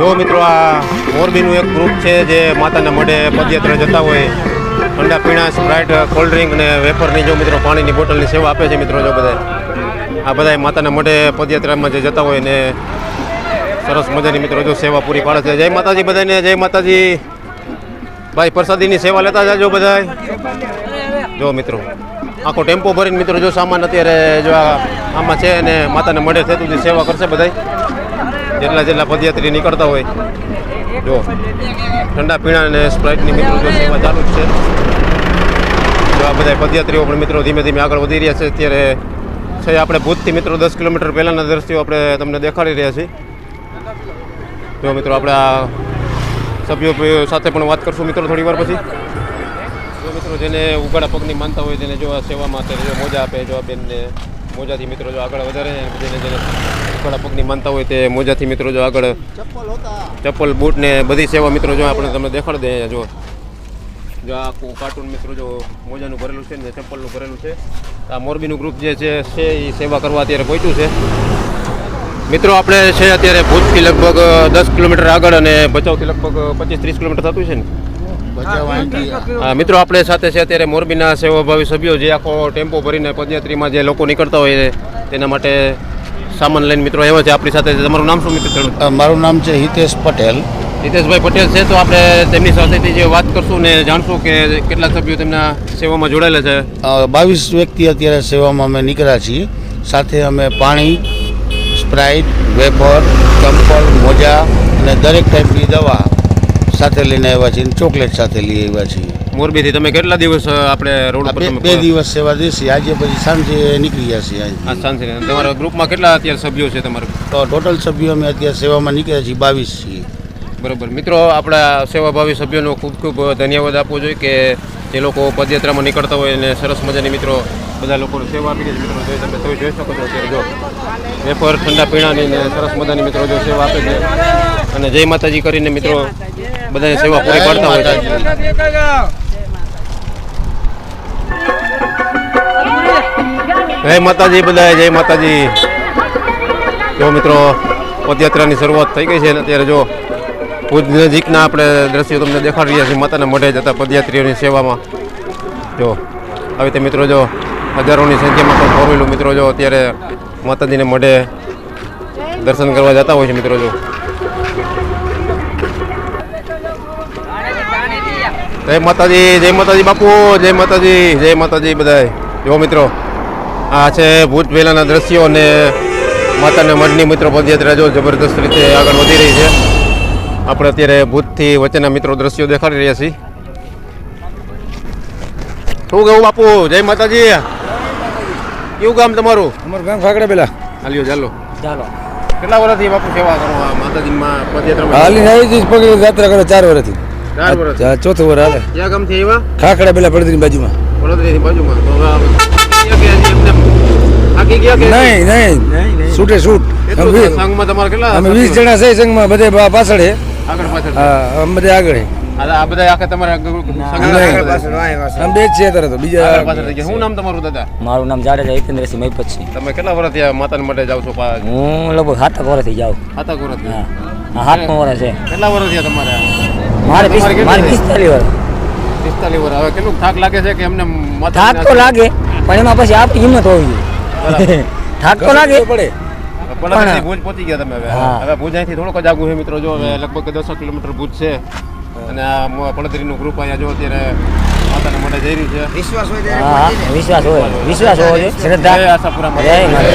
જો મિત્રો, આ મોરબીનું એક ગ્રુપ છે જે માતાના મઢે પદયાત્રા જતા હોય. ઠંડા પીણા સ્પ્રાઇટ કોલ્ડ ડ્રિંક અને વેફરની જો મિત્રો પાણીની બોટલની સેવા આપે છે મિત્રો જો બધા આ બધા માતાના મઢે પદયાત્રામાં જે જતા હોય ને સરસ મજાની મિત્રો જો સેવા પૂરી પાડે છે. જય માતાજી બધાને, જય માતાજી. ભાઈ, પ્રસાદીની સેવા લેતા જાજો બધા જો મિત્રો, આખો ટેમ્પો ભરીને મિત્રો જો સામાન અત્યારે જો આમાં છે અને માતાને મળે થતું સુધી સેવા કરશે બધા જેટલા જેટલા પદયાત્રી નીકળતા હોય, જો, ઠંડા પીણા અને સ્પ્રાઇટની મિત્રો જો સેવા ચાલુ જ છે. જો આ બધા પદયાત્રીઓ પણ મિત્રો ધીમે ધીમે આગળ વધી રહ્યા છે. અત્યારે છે આપણે ભૂતથી મિત્રો દસ કિલોમીટર પહેલાંના દ્રશ્યો આપણે તમને દેખાડી રહ્યા છીએ. જો મિત્રો આપણે આ સભ્યો સાથે પણ વાત કરશું મિત્રો થોડી વાર પછી. જો મિત્રો જેને ઉગાડા પગની માનતા હોય તેને જો આ સેવામાં અત્યારે મોજા આપે, જો આ બેનને મોજાથી મિત્રો જો આગળ વધારે જેને ઉગાડા પગની માનતા હોય તે મોજાથી મિત્રો જો આગળ ચપ્પલ બૂટ ને બધી સેવા મિત્રો જો આપણે તમને દેખાડ દઈએ જો. જો આખું કાર્ટૂન મિત્રો જો મોજાનું ભરેલું છે ને ચપ્પલનું ભરેલું છે. આ મોરબીનું ગ્રુપ જે છે છે એ સેવા કરવા અત્યારે પહોંચ્યું છે. મિત્રો આપણે છે અત્યારે ભુજથી લગભગ દસ કિલોમીટર આગળ અને ભચાઉથી લગભગ પચીસ ત્રીસ કિલોમીટર થતું છે ને. હા, મિત્રો આપણે સાથે છે અત્યારે મોરબીના સેવાભાવી સભ્યો જે આખો ટેમ્પો ભરીને પદયાત્રીમાં જે લોકો નીકળતા હોય તેના માટે સામાન લઈને મિત્રો એવા છે. આપણી સાથે તમારું નામ શું મિત્રો મારું નામ છે હિતેશ પટેલ. હિતેશભાઈ પટેલ છે. તો આપણે તેમની સાથેથી જે વાત કરશું ને જાણશું કે કેટલા સભ્યો તેમના સેવામાં જોડાયેલા છે. બાવીસ વ્યક્તિ અત્યારે સેવામાં અમે નીકળ્યા છીએ. સાથે અમે પાણી સ્પ્રાઇટ વેપર ચંપલ મોજા અને દરેક ટાઈપની દવા સાથે લઈને આવ્યા છીએ અને ચોકલેટ સાથે લઈ આવ્યા છીએ. મોરબીથી તમે કેટલા દિવસ આપણે રોડ પર બે તમે બે દિવસ સેવા દેશી. આજે પછી સાંજે નીકળી ગયા છીએ આ સાંજે. તમારા ગ્રુપમાં કેટલા અત્યારે સભ્યો છે તમારા તો ટોટલ સભ્યો અમે અત્યારે સેવામાં નીકળ્યા છીએ બાવીસ છીએ. બરોબર. મિત્રો આપણા સેવાભાવી સભ્યોનો ખૂબ ખૂબ ધન્યવાદ આપવો જોઈએ કે જે લોકો પદયાત્રામાં નીકળતા હોય અને સરસ મજાની મિત્રો બધા લોકોને સેવા આપી છે. મિત્રો તમે તમે જોઈ શકો છો અત્યારે જો. વેફર ઠંડા પીણાની ને સરસ મજાની મિત્રો જો સેવા આપે છે. અને જય માતાજી કરીને મિત્રો બધાને સેવા પૂરી પાડતા હોય છે જય માતાજી. બધા જય માતાજી જો મિત્રો પદયાત્રાની શરૂઆત થઈ ગઈ છે અને અત્યારે જો ભુજ નજીકના આપણે દ્રશ્યો તમને દેખાડી રહ્યા છીએ માતાના મઢે જતા પદયાત્રીઓની સેવામાં. જો આવી રીતે મિત્રો જો હજારોની સંખ્યામાં પણ ફોરવેલું મિત્રો જો અત્યારે માતાજીને મઢે દર્શન કરવા જતા હોય છે મિત્રો જો. જય માતાજી જય માતાજી બાપુ જય માતાજી જય માતાજી બધાય. જો મિત્રો આ છે ભૂત પહેલાંના દ્રશ્યો અને માતાને મઢની મિત્રો પદયાત્રા જો જબરદસ્ત રીતે આગળ વધી રહી છે. આપણે અત્યારે ભૂતથી વચ્ચેના મિત્રો દ્રશ્યો દેખાડી રહ્યા છીએ. શું કહું બાપુ? જય માતાજી. કેવું ગામ તમારું? અમારું ગામ ફાકડા પેલા હાલ્યો ચાલો. ચાલો. કેટલા વર્ષથી બાપુ સેવા કરો આ માતાજીમાં પદયાત્રામાં? હાલી આવી પગડી યાત્રા કરે ચાર વર્ષથી. ચાર વર્ષ ચોથું વર્ષ હાલે. ક્યાં ગામથી આવ્યા? ખાખડા પેલા પડદરી બાજુમાં. વડોદરાની બાજુમાં. નહીં નહીં. વીસ- સંઘમાં તમારે કેટલા અમે વીસ જણા છે સંઘમાં બધે પાછળ હે. આગળ પાછળ. હા અમે બધે આગળ આ આ બધા આખા તમારા બીજા પાછળ શું નામ તમારું દાદા? મારું નામ જાડેજા હિતેન્દ્રસિંહ મહિપત છે. તમે કેટલા વર્ષ થયા માતાના માટે જાવ છો હું લગભગ સાતક વર્ષથી જાઉં. સાતક વર્ષ હા. સાતમો વર્ષ છે. કેટલા વર્ષ થયા તમારે મારે પિસ્તાલીસ વર્ષ. પિસ્તાલીસ વર્ષ. હવે કેટલું થાક લાગે છે કે એમને થાક તો લાગે પણ એમાં પછી આપણી હિંમત હોવી જોઈએ. થાક તો લાગે. પડે. ભુજ પહોંચી ગયા તમે હવે. હવે ભુજ અહીંથી થોડોક જ આગું છે મિત્રો. જો હવે લગભગ દસ કિલોમીટર ભુજ છે. અને આ મ- પડદરીનું ગ્રુપ અહીંયા જો અત્યારે માતાના માટે જઈ રહ્યું છે. હા હા વિશ્વાસ હોય વિશ્વાસ હોય શ્રદ્ધા. જય માતા.